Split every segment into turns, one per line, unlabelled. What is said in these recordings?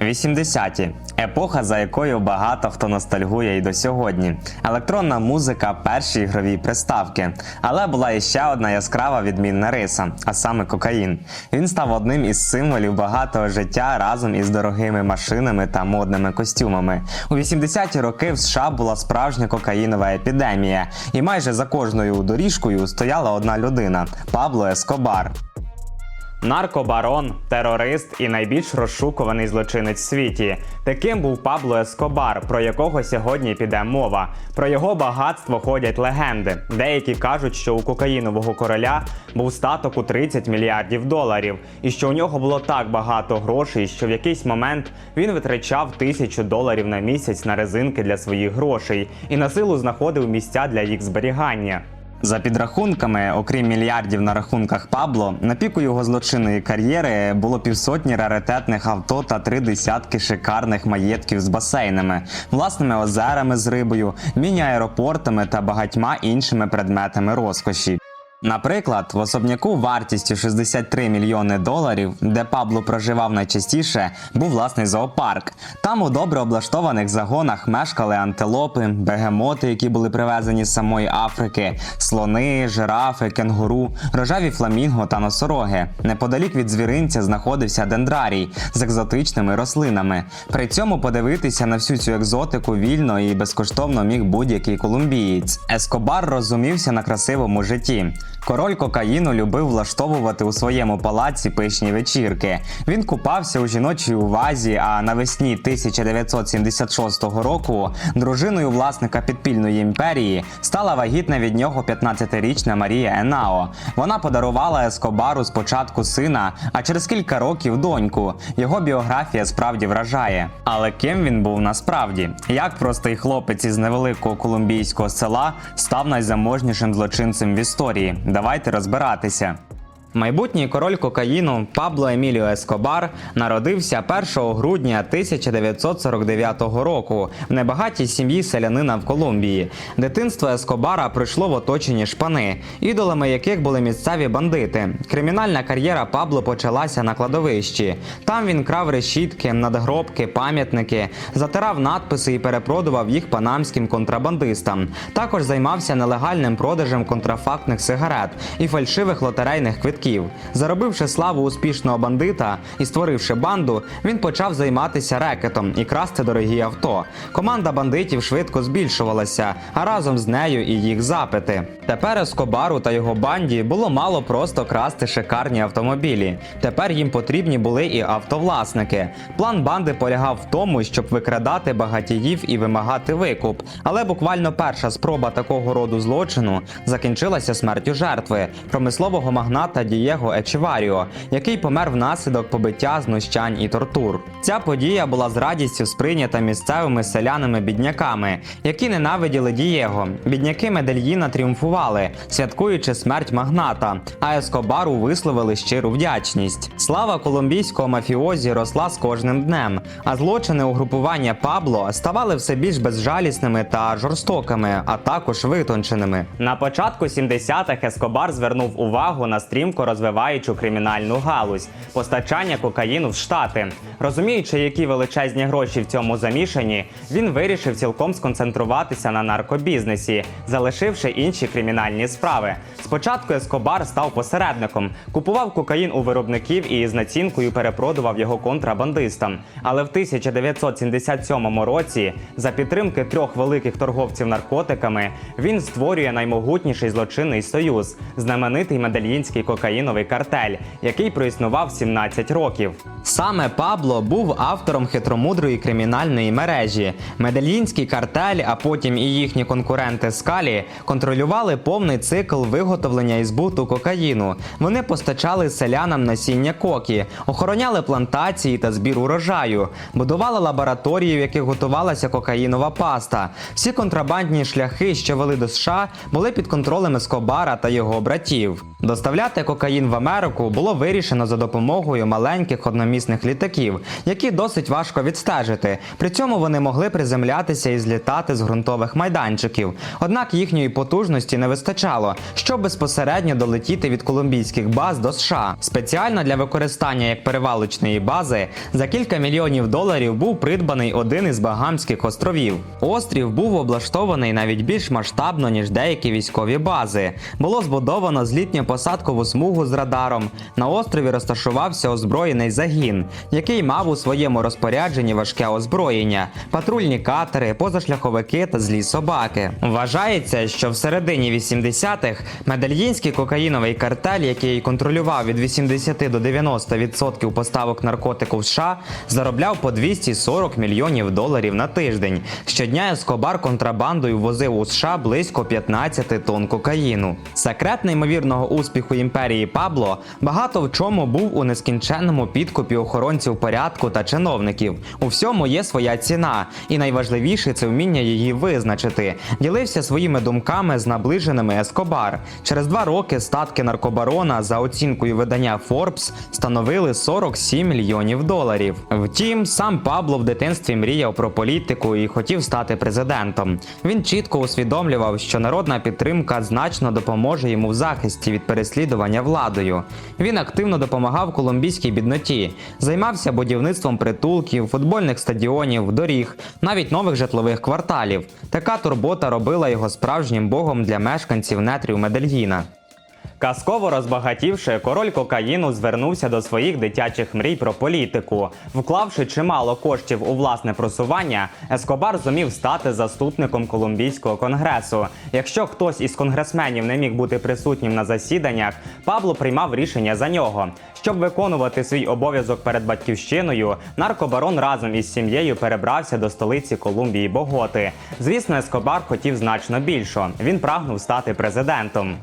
80-ті епоха, за якою багато хто ностальгує і до сьогодні. Електронна музика, перші ігрові приставки. Але була іще одна яскрава відмінна риса, а саме кокаїн. Він став одним із символів багатого життя разом із дорогими машинами та модними костюмами. У 80-ті роки в США була справжня кокаїнова епідемія, і майже за кожною доріжкою стояла одна людина Пабло Ескобар. Наркобарон, терорист і найбільш розшукуваний злочинець в світі. Таким був Пабло Ескобар, про якого сьогодні піде мова. Про його багатство ходять легенди. Деякі кажуть, що у кокаїнового короля був статок у 30 мільярдів доларів, і що у нього було так багато грошей, що в якийсь момент він витрачав тисячу доларів на місяць на резинки для своїх грошей і на силу знаходив місця для їх зберігання. За підрахунками, окрім мільярдів на рахунках Пабло, на піку його злочинної кар'єри було півсотні раритетних авто та три десятки шикарних маєтків з басейнами, власними озерами з рибою, міні-аеропортами та багатьма іншими предметами розкоші. Наприклад, в особняку вартістю 63 мільйони доларів, де Пабло проживав найчастіше, був власний зоопарк. Там у добре облаштованих загонах мешкали антилопи, бегемоти, які були привезені з самої Африки, слони, жирафи, кенгуру, рожеві фламінго та носороги. Неподалік від звіринця знаходився дендрарій з екзотичними рослинами. При цьому подивитися на всю цю екзотику вільно і безкоштовно міг будь-який колумбієць. Ескобар розумівся на красивому житті. Король кокаїну любив влаштовувати у своєму палаці пишні вечірки. Він купався у жіночій увазі, а навесні 1976 року дружиною власника підпільної імперії стала вагітна від нього 15-річна Марія Енао. Вона подарувала Ескобару спочатку сина, а через кілька років доньку. Його біографія справді вражає. Але ким він був насправді? Як простий хлопець із невеликого колумбійського села став найзаможнішим злочинцем в історії? Давайте розбиратися. Майбутній король кокаїну Пабло Еміліо Ескобар народився 1 грудня 1949 року в небагатій сім'ї селянина в Колумбії. Дитинство Ескобара пройшло в оточенні шпани, ідолами яких були місцеві бандити. Кримінальна кар'єра Пабло почалася на кладовищі. Там він крав решітки, надгробки, пам'ятники, затирав надписи і перепродував їх панамським контрабандистам. Також займався нелегальним продажем контрафактних сигарет і фальшивих лотерейних квитків. Заробивши славу успішного бандита і створивши банду, він почав займатися рекетом і красти дорогі авто. Команда бандитів швидко збільшувалася, а разом з нею і їх запити. Тепер Ескобару та його банді було мало просто красти шикарні автомобілі. Тепер їм потрібні були і автовласники. План банди полягав в тому, щоб викрадати багатіїв і вимагати викуп. Але буквально перша спроба такого роду злочину закінчилася смертю жертви промислового магната Дієго Ечеваріо, який помер внаслідок побиття, знущань і тортур. Ця подія була з радістю сприйнята місцевими селянами-бідняками, які ненавиділи Дієго. Бідняки Медельїна тріумфували, святкуючи смерть магната, а Ескобару висловили щиру вдячність. Слава колумбійського мафіозі росла з кожним днем, а злочини угрупування Пабло ставали все більш безжалісними та жорстокими, а також витонченими. На початку 70-х Ескобар звернув увагу на стрімко розвиваючу кримінальну галузь постачання кокаїну в Штати. Розуміючи, які величезні гроші в цьому замішані, він вирішив цілком сконцентруватися на наркобізнесі, залишивши інші кримінальні справи. Спочатку Ескобар став посередником, купував кокаїн у виробників і з націнкою перепродував його контрабандистам. Але в 1977 році, за підтримки трьох великих торговців наркотиками, він створює наймогутніший злочинний союз знаменитий медельїнський кокаїновий картель, який проіснував 17 років. Саме Пабло був автором хитромудрої кримінальної мережі. Медельїнський картель, а потім і їхні конкуренти Скалі, контролювали повний цикл виготовлення і збуту кокаїну. Вони постачали селянам насіння кокі, охороняли плантації та збір урожаю, будували лабораторії, в яких готувалася кокаїнова паста. Всі контрабандні шляхи, що вели до США, були під контролем Ескобара та його братів. Доставляти кокаїн в Америку було вирішено за допомогою маленьких одномісних літаків, які досить важко відстежити. При цьому вони могли приземлятися і злітати з ґрунтових майданчиків. Однак їхньої потужності не вистачало, щоб безпосередньо долетіти від колумбійських баз до США. Спеціально для використання як перевалочної бази за кілька мільйонів доларів був придбаний один із Багамських островів. Острів був облаштований навіть більш масштабно ніж деякі військові бази. Було збудовано злітньо-посадкову смугу з радаром. На острові розташувався озброєний загін, який мав у своєму розпорядженні важке озброєння, патрульні катери, позашляховики та злі собаки. Вважається, що в середині 80-х медельїнський кокаїновий картель, який контролював від 80 до 90% поставок наркотику в США, заробляв по 240 мільйонів доларів на тиждень. Щодня Ескобар контрабандою возив у США близько 15 тонн кокаїну. Секрет неймовірного успіху імперії Пабло багато в чому був у нескінченному підкупі охоронців порядку та чиновників. У всьому є своя ціна, і найважливіше це вміння її визначити. Ділився своїми думками з наближеними Ескобар. Через два роки статки наркобарона за оцінкою видання Forbes становили 47 мільйонів доларів. Втім, сам Пабло в дитинстві мріяв про політику і хотів стати президентом. Він чітко усвідомлював, що народна підтримка значно допоможе йому в захисті від переслідування владою. Він активно допомагав колумбійській бідноті, займався будівництвом притулків, футбольних стадіонів, доріг, навіть нових житлових кварталів. Така турбота робила його справжнім богом для мешканців нетрів Медельїна. Казково розбагатівши, король кокаїну звернувся до своїх дитячих мрій про політику. Вклавши чимало коштів у власне просування, Ескобар зумів стати заступником колумбійського конгресу. Якщо хтось із конгресменів не міг бути присутнім на засіданнях, Пабло приймав рішення за нього. Щоб виконувати свій обов'язок перед батьківщиною, наркобарон разом із сім'єю перебрався до столиці Колумбії Боготи. Звісно, Ескобар хотів значно більшого. Він прагнув стати президентом.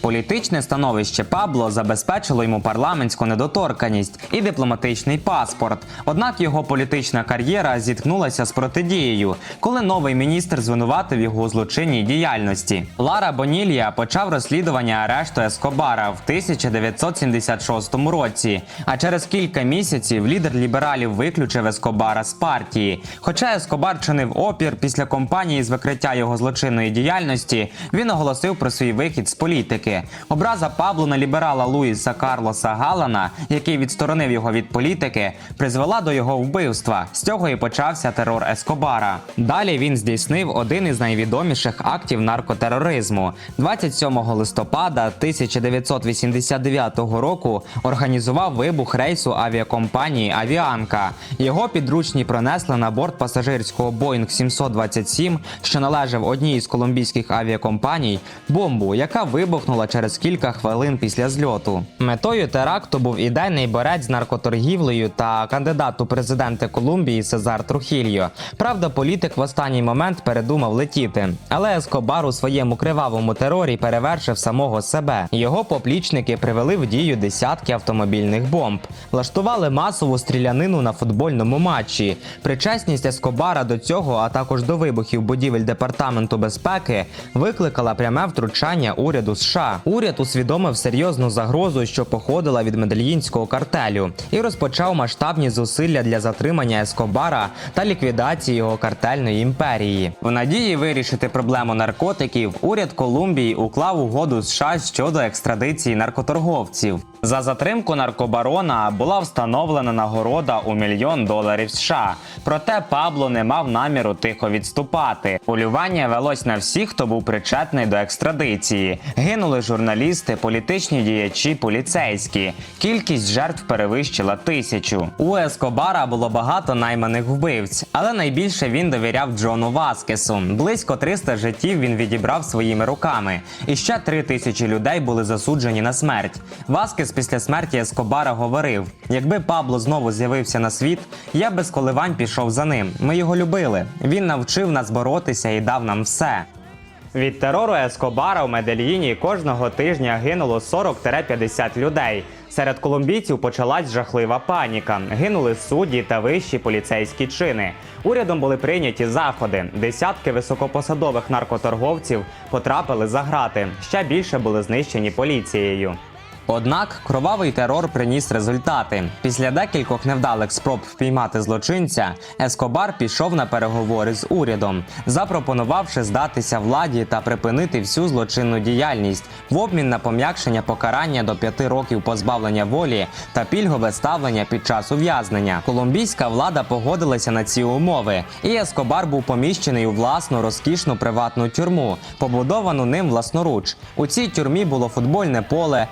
Політичне становище Пабло забезпечило йому парламентську недоторканість і дипломатичний паспорт. Однак його політична кар'єра зіткнулася з протидією, коли новий міністр звинуватив його у злочинній діяльності. Лара Бонілья почав розслідування арешту Ескобара в 1976 році. А через кілька місяців лідер лібералів виключив Ескобара з партії. Хоча Ескобар чинив опір після кампанії з викриття його злочинної діяльності, він оголосив про свій вихід з політики. Образа Пабло на ліберала Луїса Карлоса Галана, який відсторонив його від політики, призвела до його вбивства. З цього і почався терор Ескобара. Далі він здійснив один із найвідоміших актів наркотероризму. 27 листопада 1989 року організував вибух рейсу авіакомпанії Авіанка. Його підручні пронесли на борт пасажирського Boeing 727, що належав одній із колумбійських авіакомпаній, бомбу, яка вибухнула через кілька хвилин після зльоту. Метою теракту був ідейний борець з наркоторгівлею та кандидат у президенти Колумбії Сезар Трухільо. Правда, політик в останній момент передумав летіти, але Ескобар у своєму кривавому терорі перевершив самого себе. Його поплічники привели в дію десятки автомобільних бомб, влаштували масову стрілянину на футбольному матчі. Причесність Ескобара до цього, а також до вибухів будівель департаменту безпеки, викликала пряме втручання уряду США. Уряд усвідомив серйозну загрозу, що походила від медельїнського картелю, і розпочав масштабні зусилля для затримання Ескобара та ліквідації його картельної імперії. В надії вирішити проблему наркотиків, уряд Колумбії уклав угоду США щодо екстрадиції наркоторговців. За затримку наркобарона була встановлена нагорода у мільйон доларів США. Проте Пабло не мав наміру тихо відступати. Полювання велось на всіх, хто був причетний до екстрадиції. Гинули журналісти, політичні діячі, поліцейські. Кількість жертв перевищила тисячу. У Ескобара було багато найманих вбивць, але найбільше він довіряв Джону Васкесу. Близько 300 життів він відібрав своїми руками. І ще 3 тисячі людей були засуджені на смерть. Васкес після смерті Ескобара говорив: якби Пабло знову з'явився на світ, я без коливань пішов за ним. Ми його любили. Він навчив нас боротися і дав нам все. Від терору Ескобара у Медельїні кожного тижня гинуло 40-50 людей. Серед колумбійців почалась жахлива паніка. Гинули судді та вищі поліцейські чини. Урядом були прийняті заходи. Десятки високопосадових наркоторговців потрапили за грати. Ще більше були знищені поліцією. Однак кровавий терор приніс результати. Після декількох невдалих спроб впіймати злочинця, Ескобар пішов на переговори з урядом, запропонувавши здатися владі та припинити всю злочинну діяльність в обмін на пом'якшення покарання до п'яти років позбавлення волі та пільгове ставлення під час ув'язнення. Колумбійська влада погодилася на ці умови, і Ескобар був поміщений у власну розкішну приватну тюрму, побудовану ним власноруч. У цій тюрмі було футбольне поле,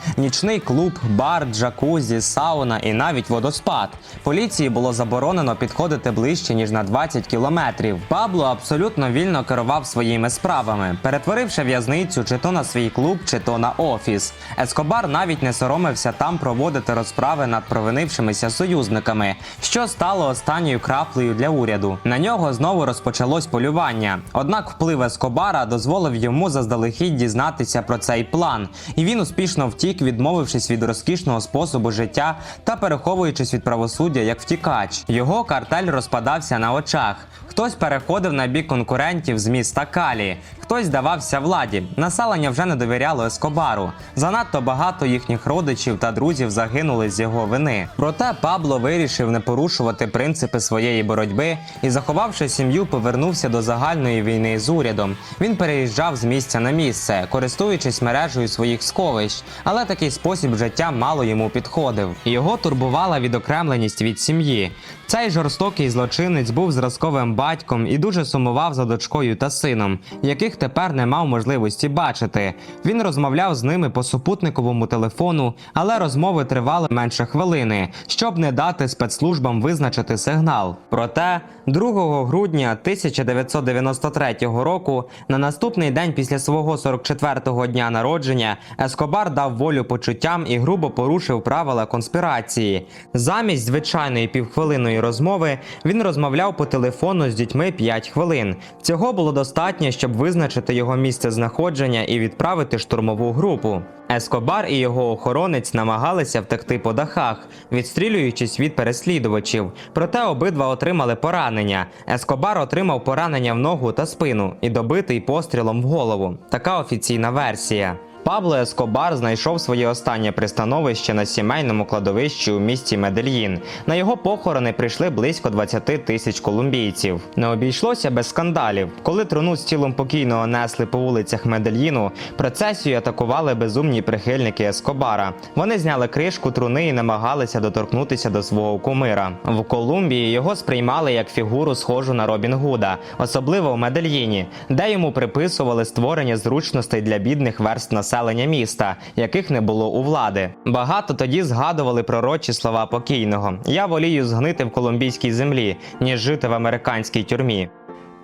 нічний клуб, бар, джакузі, сауна і навіть водоспад. Поліції було заборонено підходити ближче ніж на 20 кілометрів. Пабло абсолютно вільно керував своїми справами, перетворивши в'язницю чи то на свій клуб, чи то на офіс. Ескобар навіть не соромився там проводити розправи над провинившимися союзниками, що стало останньою краплею для уряду. На нього знову розпочалось полювання. Однак вплив Ескобара дозволив йому заздалегідь дізнатися про цей план, і він успішно втік, відмовившись від розкішного способу життя та переховуючись від правосуддя як втікач. Його картель розпадався на очах. Хтось переходив на бік конкурентів з міста Калі, хтось здавався владі. Населення вже не довіряло Ескобару. Занадто багато їхніх родичів та друзів загинули з його вини. Проте Пабло вирішив не порушувати принципи своєї боротьби і, заховавши сім'ю, повернувся до загальної війни з урядом. Він переїжджав з місця на місце, користуючись мережею своїх сховищ, але такий спосіб життя мало йому підходив. Його турбувала відокремленість від сім'ї. Цей жорстокий злочинець був зразковим батьком і дуже сумував за дочкою та сином, яких тепер не мав можливості бачити. Він розмовляв з ними по супутниковому телефону, але розмови тривали менше хвилини, щоб не дати спецслужбам визначити сигнал. Проте 2 грудня 1993 року, на наступний день після свого 44-го дня народження, Ескобар дав волю почуттям і грубо порушив правила конспірації. Замість звичайної півхвилинної розмови він розмовляв по телефону з дітьми 5 хвилин. Цього було достатньо, щоб визначити його місце знаходження і відправити штурмову групу. Ескобар і його охоронець намагалися втекти по дахах, відстрілюючись від переслідувачів. Проте обидва отримали поранення. Ескобар отримав поранення в ногу та спину і добитий пострілом в голову. Така офіційна версія. Пабло Ескобар знайшов своє останнє пристановище на сімейному кладовищі у місті Медельїн. На його похорони прийшли близько 20 тисяч колумбійців. Не обійшлося без скандалів. Коли труну з тілом покійного несли по вулицях Медельїну, процесію атакували безумні прихильники Ескобара. Вони зняли кришку труни і намагалися доторкнутися до свого кумира. В Колумбії його сприймали як фігуру, схожу на Робін Гуда, особливо в Медельїні, де йому приписували створення зручностей для бідних верст населення міста, яких не було у влади. Багато тоді згадували пророчі слова покійного: Я волію згнити в колумбійській землі, ніж жити в американській тюрмі.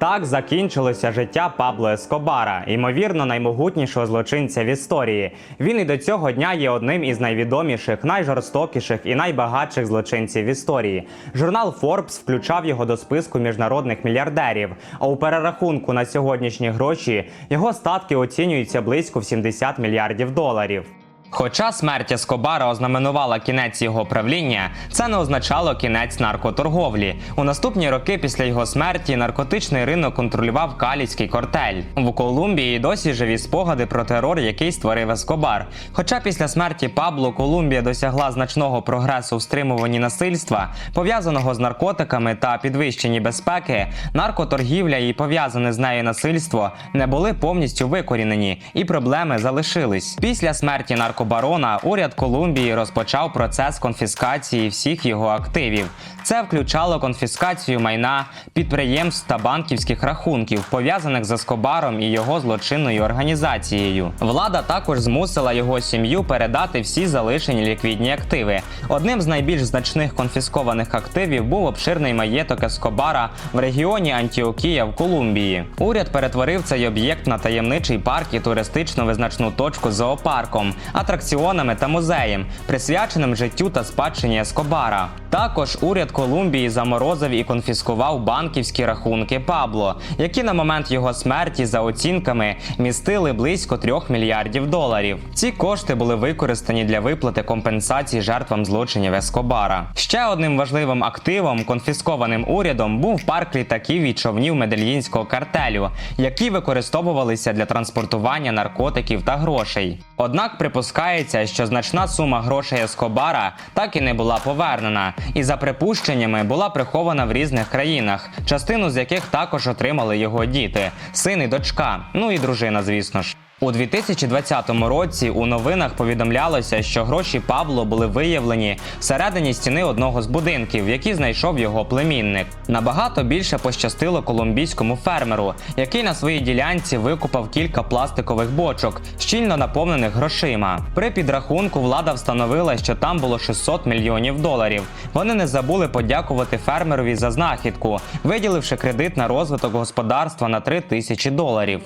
Так закінчилося життя Пабло Ескобара, ймовірно, наймогутнішого злочинця в історії. Він і до цього дня є одним із найвідоміших, найжорстокіших і найбагатших злочинців в історії. Журнал Forbes включав його до списку міжнародних мільярдерів. А у перерахунку на сьогоднішні гроші його статки оцінюються близько в 70 мільярдів доларів. Хоча смерть Ескобара ознаменувала кінець його правління, це не означало кінець наркоторговлі. У наступні роки після його смерті наркотичний ринок контролював калійський кортель. В Колумбії досі живі спогади про терор, який створив Ескобар. Хоча після смерті Пабло Колумбія досягла значного прогресу в стримуванні насильства, пов'язаного з наркотиками та підвищенні безпеки, наркоторгівля і пов'язане з нею насильство не були повністю викорінені, і проблеми залишились. Після смерті наркобарона уряд Колумбії розпочав процес конфіскації всіх його активів. Це включало конфіскацію майна, підприємств та банківських рахунків, пов'язаних з Ескобаром і його злочинною організацією. Влада також змусила його сім'ю передати всі залишені ліквідні активи. Одним з найбільш значних конфіскованих активів був обширний маєток Ескобара в регіоні Антіокія в Колумбії. Уряд перетворив цей об'єкт на таємничий парк і туристично визначну точку зоопарком, атракціонами та музеєм, присвяченим життю та спадщині Ескобара. Також уряд Колумбії заморозив і конфіскував банківські рахунки Пабло, які на момент його смерті за оцінками містили близько 3 мільярдів доларів. Ці кошти були використані для виплати компенсацій жертвам злочинів Ескобара. Ще одним важливим активом, конфіскованим урядом, був парк літаків і човнів медельїнського картелю, які використовувалися для транспортування наркотиків та грошей. Однак припускається, що значна сума грошей Ескобара так і не була повернена, і за припущеннями була прихована в різних країнах, частину з яких також отримали його діти, син і дочка, ну і дружина, звісно ж. У 2020 році у новинах повідомлялося, що гроші Пабло були виявлені всередині стіни одного з будинків, які знайшов його племінник. Набагато більше пощастило колумбійському фермеру, який на своїй ділянці викупав кілька пластикових бочок, щільно наповнених грошима. При підрахунку влада встановила, що там було 600 мільйонів доларів. Вони не забули подякувати фермерові за знахідку, виділивши кредит на розвиток господарства на 3 тисячі доларів.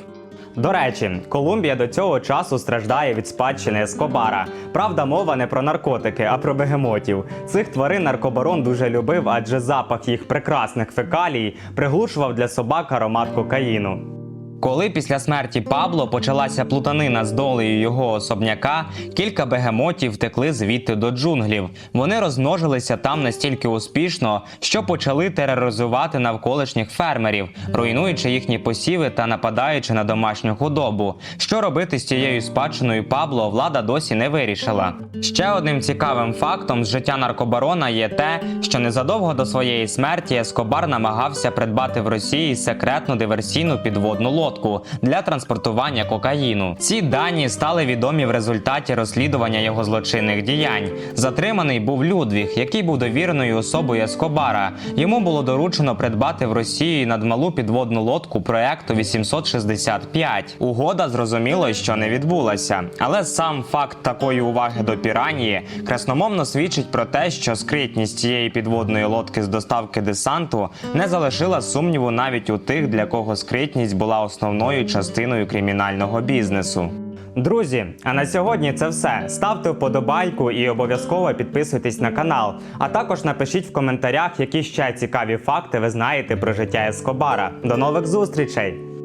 До речі, Колумбія до цього часу страждає від спадщини Ескобара. Правда, мова не про наркотики, а про бегемотів. Цих тварин наркобарон дуже любив, адже запах їх прекрасних фекалій приглушував для собак аромат кокаїну. Коли після смерті Пабло почалася плутанина з долею його особняка, кілька бегемотів втекли звідти до джунглів. Вони розмножилися там настільки успішно, що почали тероризувати навколишніх фермерів, руйнуючи їхні посіви та нападаючи на домашню худобу. Що робити з цією спадщиною Пабло, влада досі не вирішила. Ще одним цікавим фактом з життя наркобарона є те, що незадовго до своєї смерті Ескобар намагався придбати в Росії секретну диверсійну підводну лодку для транспортування кокаїну. Ці дані стали відомі в результаті розслідування його злочинних діянь. Затриманий був Людвіг, який був довіреною особою Ескобара. Йому було доручено придбати в Росії надмалу підводну лодку проекту 865. Угода зрозуміло, що не відбулася, але сам факт такої уваги до піранії красномовно свідчить про те, що скритність цієї підводної лодки з доставки десанту не залишила сумніву навіть у тих, для кого скритність була основною частиною кримінального бізнесу. Друзі, а на сьогодні це все. Ставте вподобайку і обов'язково підписуйтесь на канал. А також напишіть в коментарях, які ще цікаві факти ви знаєте про життя Ескобара. До нових зустрічей!